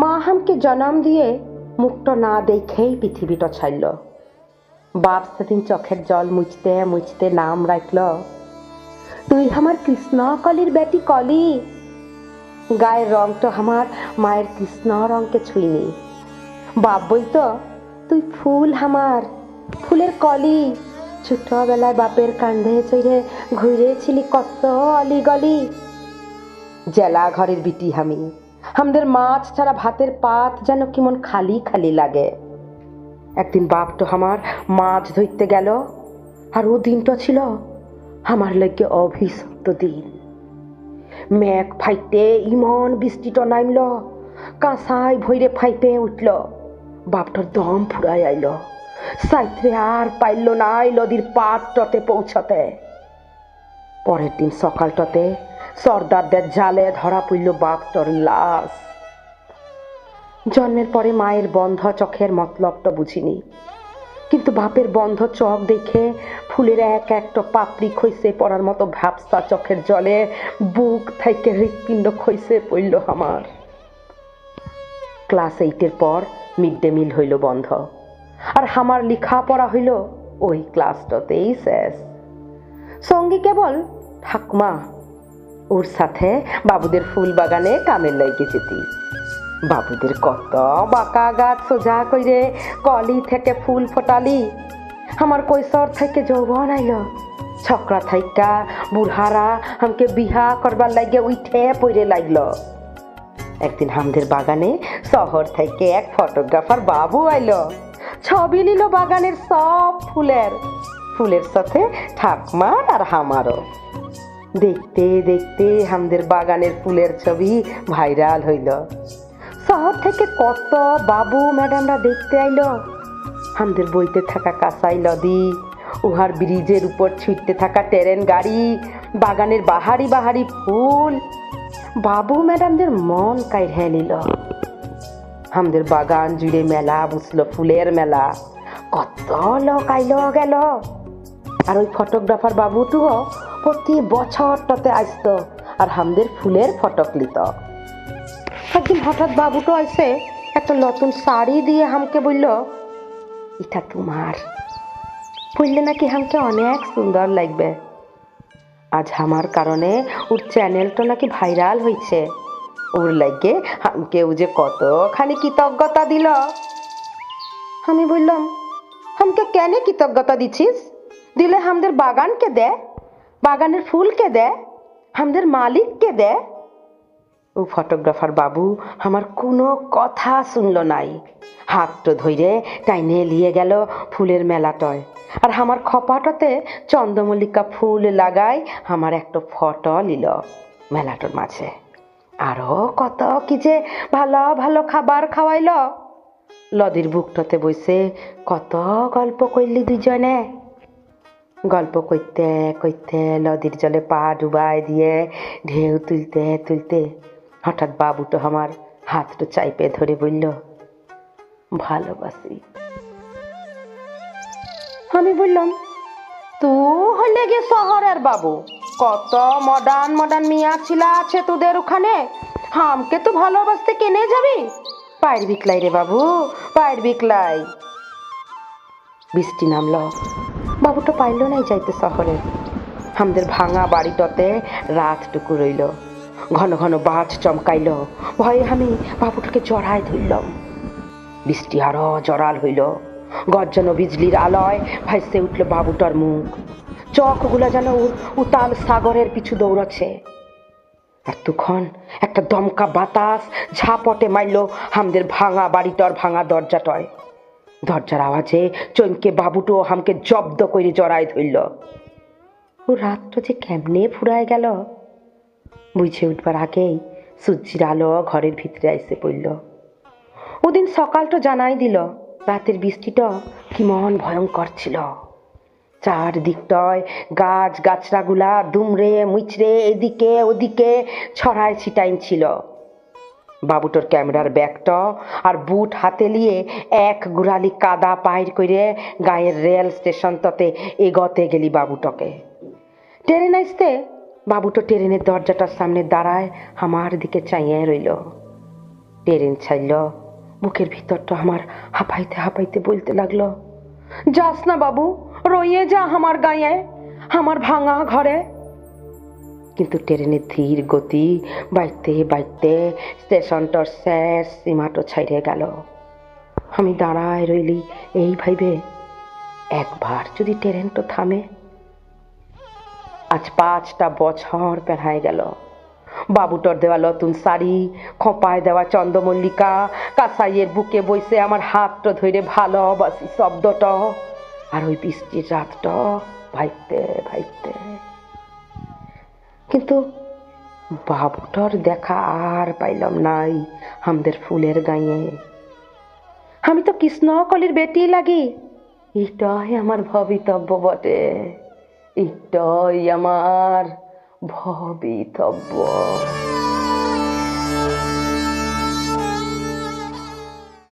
মা হামকে জনম দিয়ে মুখটা না দেখেই পৃথিবীটা ছাড়ল। বাপ সেদিন চোখের জল মুছতে মুছতে নাম রাখল, তুই আমার কৃষ্ণ কলির বেটি কলি। গায়ের রংটা আমার মায়ের কৃষ্ণ রংকে ছুঁইনি। বাপ বলতো, তুই ফুল আমার, ফুলের কলি। ছোটবেলায় বাপের কান্ধে চড়ে ঘুরেছিলি কত অলি গলি। জেলা ঘরের বিটি আমি আমাদের মাছ ছাড়া ভাতের পাত যেন কেমন খালি খালি লাগে। একদিন বাপ তো আমার মাছ ধরতে গেল, আর ও দিনটা ছিল আমার লাগে অভিশপ্ত দিন। মেঘ ফাইতে ইমন বৃষ্টিটা নামল, কাঁসাই ভৈরে ফাইতে উঠল, বাপটার দম ফুরাই আইল, সাইত্রে আর পাইল না নদীর পাটটাতে পৌঁছতে। পরের দিন সকালটাতে সর্দারদের জালে ধরা পড়ল বাপটার লাশ। জন্মের পরে মায়ের বন্ধ চোখের মতলবটা বুঝিনি। কিন্তু বাপের বন্ধ চোখ দেখে ফুলের এক একটা পাপড়ি খইসে পড়ার মতো ভ্যাপসা চোখের জলে বুক থেকে হৃৎপিণ্ড খইসে পড়ল আমার। ক্লাস এইটের পর মিড ডে মিল হইল বন্ধ। আর আমার লেখাপড়া হইল ওই ক্লাসটাতেই শেষ। সঙ্গে কেবল ঠাকুমা ওর সাথে বাবুদের ফুল বাগানে কামের লাইগে যেতি। বাবুদের কত বাঁকা গাছ সোজা কইরে কলি থেকে ফুল ফোটালি। আমার কৈশোর থেকে যৌবন আইল। ছকরা থাইকা বুড়হারা আমাকে বিহা করবার লাগে উঠে পড়ে লাগল একদিন আমাদের বাগানে শহর থেকে এক ফটোগ্রাফার বাবু আইলো। ছবি নিল বাগানের সব ফুলের। ফুলের সাথে ঠাকমার আর হামারও। দেখতে দেখতে আমাদের বাগানের ফুলের ছবি ভাইরাল হইল। শহর থেকে কত বাবু, ম্যাডামরা দেখতে আইল। আমাদের বইতে থাকা কাঁসাই লদি উহার ব্রিজের উপর ছুটতে থাকা ট্রেন গাড়ি, বাগানের বাহারি বাহারি ফুল। বাবু, ম্যাডামদের মন কাইড়ে নিল। আমাদের বাগান জুড়ে মেলা বসল ফুলের মেলা। কত লোক আইল গেল। আর ওই ফটোগ্রাফার বাবু বাবুটুও প্রতি বছরটাতে আসতো। আর আমাদের ফুলের ফটক লিত। একদিন হঠাৎ বাবুটো আসে একটা নতুন শাড়ি দিয়ে হামকে বলল, এটা তোমার। বললে নাকি হামকে অনেক সুন্দর লাগবে। আজ আমার কারণে ওর চ্যানেলটা নাকি ভাইরাল হয়েছে ওর লাগে হামকে ও যে কতখানি কৃতজ্ঞতা দিল। আমি বললাম, হামকে কেন কৃতজ্ঞতা দিছিস? দিলে আমাদের বাগানকে দে। বাগানের ফুলকে দে আমাদের মালিককে দে ও ফটোগ্রাফার বাবু, আমার কোনো কথা শুনল নাই। হাতটো ধইরে টাইনে লিয়ে গেল ফুলের মেলাটয়। আর আমার খপাটতে চন্দ্রমল্লিকা ফুল লাগাই আমার একটা ফটো নিল মেলাটোর মাঝে। আরও কত কি যে ভালো ভালো খাবার খাওয়াইল। লদির বুকটাতে বসে কত গল্প কইলি দুজনে গল্প করতে করতে নদীর জলে পা ডুবাই দিয়ে ঢেউ তুলতে তুলতে হঠাৎ বাবুটো আমার হাতটা চাইপে ধরে বলল, ভালোবাসি। আমি বললাম, তু হলে গে শহরের বাবু, কত মডার্ন মডার্ন মিয়া ছিলা আছে তোদের ওখানে? হামকে তো ভালোবাসতে কেনে যাবি? পায়ের বিকলাই রে বাবু, পায়ের বিকলাই বৃষ্টি নামলো। বাবুটা পাইল নাই যাইতে শহরে। আমাদের ভাঙা বাড়িটাতে রাতটুকু রইল। ঘন ঘন বাজ চমকাইল। ভয়ে আমি বাবুটাকে জড়ায় ধরলাম। বৃষ্টি আরও জড়াল হইল। গর্জন বিজলির আলয় ভাইসে উঠল বাবুটার মুখ। চোখগুলা যেন উতাল সাগরের পিছু দৌড়াচ্ছে। আর তখন একটা দমকা বাতাস ঝাপটে মারল আমাদের ভাঙা বাড়িটার ভাঙা দরজাটয়। দরজার আওয়াজে চমকে বাবুটো হামকে জব্দ করে জড়ায় ধরল। ও রাতটা যে কেমনে ফুরায় গেল? বুঝে উঠবার আগেই সূর্যের আলো ঘরের ভিতরে এসে পড়ল। ওদিন সকালটা জানাই দিল, রাতের বৃষ্টিটা কি মন ভয়ঙ্কর ছিল। চারদিকটায় গাছ, গাছড়াগুলা দুমড়ে, মুচড়ে, এদিকে, ওদিকে ছড়ায় ছিটাইন ছিল। বাবুটোর ক্যামেরার ব্যাগটা আর বুট হাতে নিয়ে এক গুড়ালি কাদা পাইর করে গায়ের রেল স্টেশন স্টেশনটাতে এগতে গেলি বাবুটকে। ট্রেন আসতে বাবুটো ট্রেনের দরজাটার সামনে দাঁড়ায় আমার দিকে চাইয়ে রইল। ট্রেন ছাইল বুকের ভিতরটা আমার হাঁপাইতে হাঁপাইতে বলতে লাগল, যাস না বাবু, রইয়ে যা আমার গায়ে, আমার ভাঙা ঘরে। কিন্তু ট্রেনের ধীর গতি বাইতে বাইতে স্টেশনটার শেষ সীমাটো ছাইড়ে গেল। আমি দাঁড়ায় রইলি, এই ভাইবে, একবার যদি ট্রেনটা থামে। আজ পাঁচটা বছর পেরায় গেল। বাবুটর দেওয়া নতুন শাড়ি, খোঁপায় দেওয়া চন্দ্রমল্লিকা কাসাইয়ের বুকে বইসে আমার হাতটা ধরে ভালোবাসি শব্দটা। আর ওই বৃষ্টির রাতটা ভাইতে ভাইতে কিন্তু বাবুটার দেখা আর পাইলাম নাই আমাদের ফুলের গায়ে। আমি তো কৃষ্ণকলির বেটি লাগি। এটাই আমার ভবিতব্য বটে। এটাই আমার ভবিতব্য।